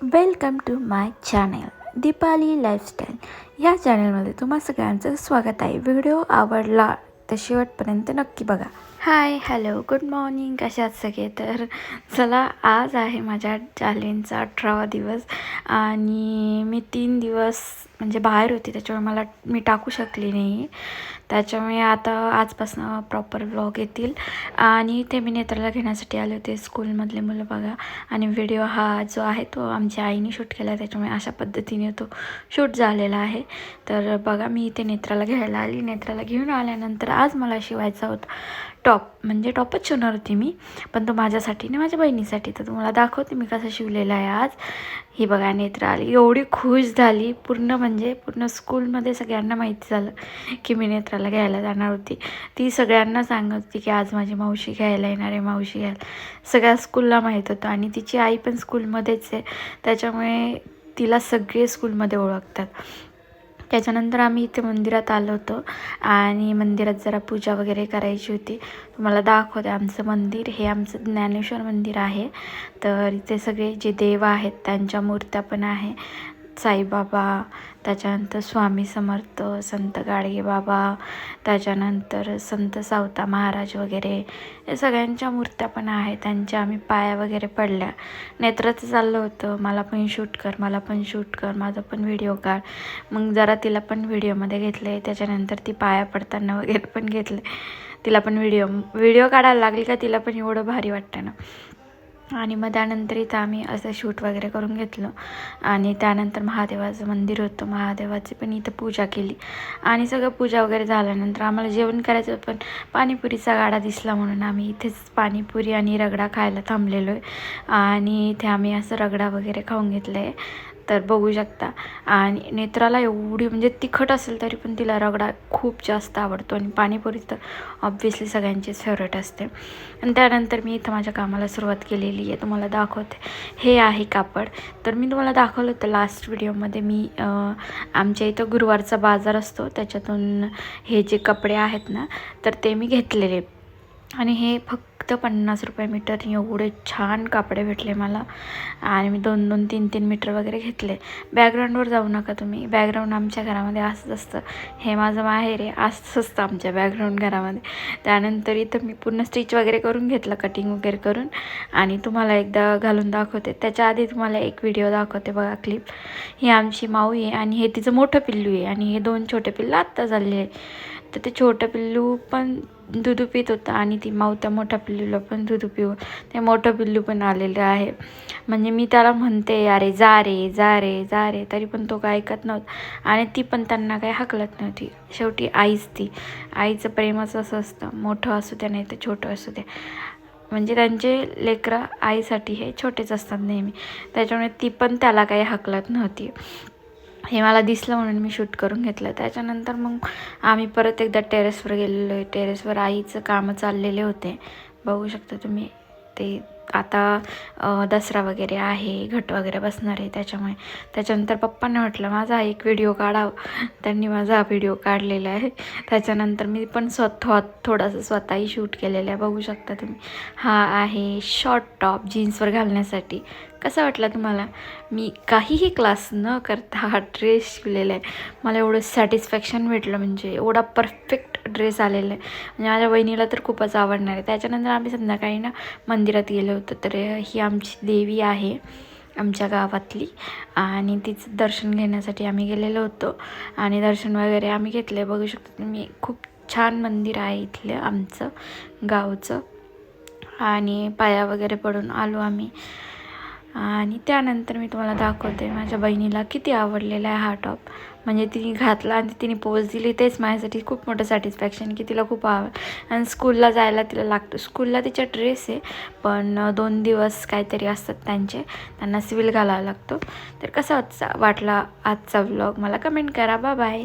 Welcome to my channel Deepali lifestyle. या चॅनलमध्ये तुम्हा सगळ्यांचं स्वागत आहे. व्हिडिओ आवडला तर शेवटपर्यंत नक्की बघा. हाय हॅलो गुड मॉर्निंग कशात सगळे? तर चला आज आहे माझ्या चॅलेंजचा अठरावा दिवस आणि मी तीन दिवस म्हणजे बाहेर होती त्याच्यामुळे मला मी टाकू शकली नाही. त्याच्यामुळे आता आजपासून प्रॉपर व्लॉग येतील. आणि ते मी नेत्राला घेण्यासाठी आले होते स्कूलमधले मुलं बघा. आणि व्हिडिओ हा जो आहे तो आमच्या आईने शूट केला त्याच्यामुळे अशा पद्धतीने तो शूट झालेला आहे. तर बघा मी इथे नेत्राला घ्यायला आली. नेत्राला घेऊन आल्यानंतर आज मला शिवायचा होता. टॉप म्हणजे टॉपच शिवणार होती मी. पण तो माझ्यासाठी नाही माझ्या बहिणीसाठी. तर तुम्हाला दाखवते मी कसं शिवलेला आहे आज. ही बघा नेत्र आली. एवढी खुश झाली. पूर्ण म्हणजे पूर्ण स्कूलमध्ये सगळ्यांना माहिती झालं की मी नेत्राला घ्यायला जाणार होती. ती सगळ्यांना सांगत होती की आज माझी मावशी घ्यायला येणार आहे मावशी घ्यायला. सगळ्या स्कूलला माहीत होतं. आणि तिची आई पण स्कूलमध्येच आहे. त्याच्यामुळे तिला सगळे स्कूलमध्ये ओळखतात. त्याच्यानंतर आम्ही इथे मंदिरात आलो होतो. आणि मंदिरात जरा पूजा वगैरे करायची होती. तुम्हाला दाखवते आमचं मंदिर. हे आमचं ज्ञानेश्वर मंदिर आहे. तर इथे सगळे जे देव आहेत त्यांच्या मूर्त्या पण आहे. साईबाबा त्याच्यानंतर स्वामी समर्थ संत गाडगेबाबा त्याच्यानंतर संत सावता महाराज वगैरे या सगळ्यांच्या मूर्त्या पण आहेत. त्यांच्या आम्ही पाया वगैरे पडल्या. नेत्राचं चाललं होतं. मला पण शूट कर मला पण शूट कर माझा पण व्हिडिओ काढ. मग जरा तिला पण व्हिडिओमध्ये घेतले. त्याच्यानंतर ती पाया पडताना वगैरे पण घेतले. तिला पण व्हिडिओ व्हिडिओ काढायला लागली का तिला पण एवढं भारी वाटतं ना. आणि मग त्यानंतर इथं आम्ही असं शूट वगैरे करून घेतलं. आणि त्यानंतर महादेवाचं मंदिर होतं. महादेवाची पण इथं पूजा केली. आणि सगळं पूजा वगैरे झाल्यानंतर आम्हाला जेवण करायचं पण पाणीपुरीचा गाडा दिसला म्हणून आम्ही इथेच पाणीपुरी आणि रगडा खायला थांबलेलो आहे. आणि इथे आम्ही असं रगडा वगैरे खाऊन घेतलं आहे तर बघू शकता. आणि नेत्राला एवढी म्हणजे तिखट असेल तरी पण तिला रगडा खूप जास्त आवडतो आणि पाणीपुरी तर ऑब्व्हियसली सगळ्यांचीच फेवरेट असते. आणि त्यानंतर मी इथं माझ्या कामाला सुरुवात केलेली आहे. तुम्हाला दाखवते. हे आहे कापड. तर मी तुम्हाला दाखवलं होतं लास्ट व्हिडिओमध्ये मी आमच्या इथं गुरुवारचा बाजार असतो. त्याच्यातून हे जे कपडे आहेत ना तर ते मी घेतलेले. आणि हे फक्त पन्नास रुपये मीटर. एवढे छान कापडे भेटले मला. आणि मी दोन दोन तीन तीन मीटर वगैरे घेतले. बॅकग्राऊंडवर जाऊ नका तुम्ही. बॅकग्राऊंड आमच्या घरामध्ये असंच असतं. हे माझं माहेर आहे. असंच असतं आमच्या बॅकग्राऊंड घरामध्ये. त्यानंतर इथं मी पूर्ण स्टिच वगैरे करून घेतलं कटिंग वगैरे करून. आणि तुम्हाला एकदा घालून दाखवते. त्याच्या आधी तुम्हाला एक व्हिडिओ दाखवते बघा क्लिप ही आमची माऊ आहे आणि हे तिचं मोठं पिल्लू आहे. आणि हे दोन छोटे पिल्लू आत्ता झाले आहे. तर ते छोटं पिल्लू पण दुधू पित होतं आणि ती माऊ त्या मोठ्या पिल्लूला पण दुधू पिऊ. ते मोठं पिल्लू पण आलेलं आहे. म्हणजे मी त्याला म्हणते अरे जा रे जा रे जा रे. तरी पण तो काय ऐकत नव्हता. आणि ती पण त्यांना काही हकलत नव्हती. शेवटी आईच ती. आईचं प्रेमच असं असतं. मोठं असू द्या नाही तर छोटं असू द्या. म्हणजे त्यांचे लेकरं आईसाठी हे छोटेच असतात नेहमी. त्याच्यामुळे ती पण त्याला काही हकलत नव्हती. हे मला दिसलं म्हणून मी शूट करून घेतलं. त्याच्यानंतर मग आम्ही परत एकदा टेरेसवर गेलेलो आहे. टेरेसवर आईचं कामं चाललेले होते. बघू शकता तुम्ही ते आता दसरा वगैरे आहे घट वगैरे बसणार आहे त्याच्यामुळे. त्याच्यानंतर पप्पांनी म्हटलं माझा एक व्हिडिओ काढावं त्यांनी माझा व्हिडिओ काढलेला आहे. त्याच्यानंतर मी पण स्वतः थोडंसं स्वतःही शूट केलेलं आहे. बघू शकता तुम्ही. हा आहे शॉर्ट टॉप जीन्सवर घालण्यासाठी. कसा वाटला तुम्हाला? मी काहीही क्लास न करता हा ड्रेस शिवलेला आहे. मला एवढं सॅटिस्फॅक्शन भेटलं म्हणजे एवढा परफेक्ट ड्रेस आलेला आहे. म्हणजे माझ्या बहिणीला तर खूपच आवडणार आहे. त्याच्यानंतर आम्ही संध्याकाळी ना मंदिरात गेलो होतो. तर ही आमची देवी आहे आमच्या गावातली आणि तिचं दर्शन घेण्यासाठी आम्ही गेलेलो होतो. आणि दर्शन वगैरे आम्ही घेतले. बघू शकतो तुम्ही खूप छान मंदिर आहे इथलं आमचं गावचं. आणि पाया वगैरे पडून आलो आम्ही. आणि त्यानंतर मी तुम्हाला दाखवते माझ्या बहिणीला किती आवडलेला आहे हा टॉप. म्हणजे तिने घातला आणि तिने पोज दिली तेच माझ्यासाठी खूप मोठं सॅटिस्फॅक्शन की तिला खूप आवड आणि स्कूलला जायला तिला लागतं. स्कूलला तिचा ड्रेस आहे पण दोन दिवस काहीतरी असतात त्यांचे त्यांना सिविल घालावा लागतो. तर कसा वाटला आजचा व्लॉग मला कमेंट करा. बा बाय